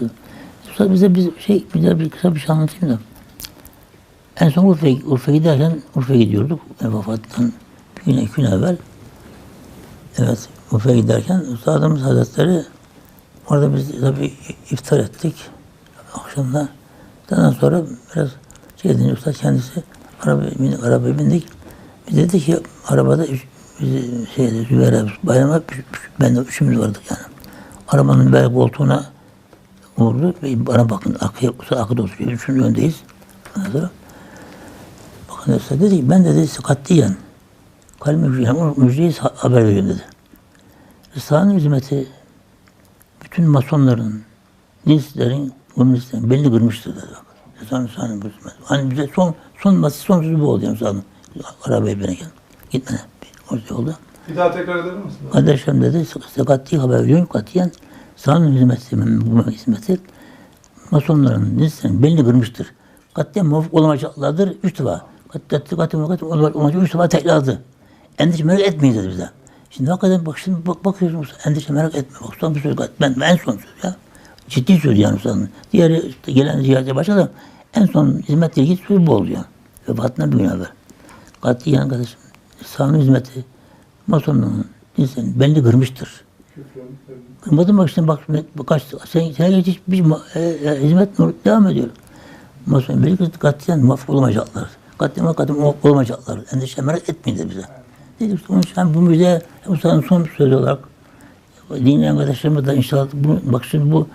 üstad. Üstad bize bir şey, bir de bir kısa bir şey anlatayım da. En son Urfa'ya Urfa'ya giderken Urfa'ya gidiyorduk. Vefattan bir gün, iki gün evvel. Evet, Urfa'ya giderken Üstadımız Hazretleri orada biz tabii iftar ettik akşamda. Ondan sonra biraz şey edince Üstad kendisi araba, bindik, arabaya bindik. Biz dedi ki arabada üç, biz şeyde Zübeyir abi, üç- ben de üçümüz vardık yani. Arabanın bel koltuğuna vurdu ve bana bakın arkaya, arkada oturuyor. Üçümüz öndeyiz. Ondan sonra bakın Üstad dedi ki ben dedi katiyen kalbi müjdeyi, müjdeyi haber veriyorum dedi. Risale'nin hizmeti bütün masonların, listlerin, komünistlerin belini kırmıştır dedi. Risale'nin Risale'nin bu hizmeti. Hani bize son, son, son, son sözü bu oldu yani Risale'nin. Arabaya binerken. Gitmene. O yolda. Bir daha tekrar eder misin? Kardeşlerim dedi, sakatliği haber veriyorum katiyen. Sağının hizmeti, bu hizmeti masonların, listenin belini kırmıştır. Katiyen muvafık olamayacaklardır üç defa. Katiyen, katiyen olamayacak üç defa tekrardı. Endişe merak etmeyin dedi bize. Şimdi hakikaten bak şimdi bak, bakıyorsunuz endişe merak etme. Bak son bir söz ben, ben en son söz ya. Ciddi söz yani ustanın. Diğeri işte gelen ziyarete başladı. En son hizmetle ilgili söz bu oldu yani. Vefatından bir gün evvel. Katiyen kardeşim. Sağının hizmeti masonluğun insanın belini kırmıştır. Küfrün, evet. Kırmadım bak şimdi bak, kaç sen sene geçmiş bir e, e, hizmet devam ediyor. Belli kırdı katiyen muvaffak olamayacaklar. Katiyen katiyen muvaffak olamayacaklar. Endişe merak etmeyin dedi bize. Dedik işte onun için bu müjde Musa'nın son sözü olarak dinleyen arkadaşlarımız da inşallah bunu, bak şimdi bu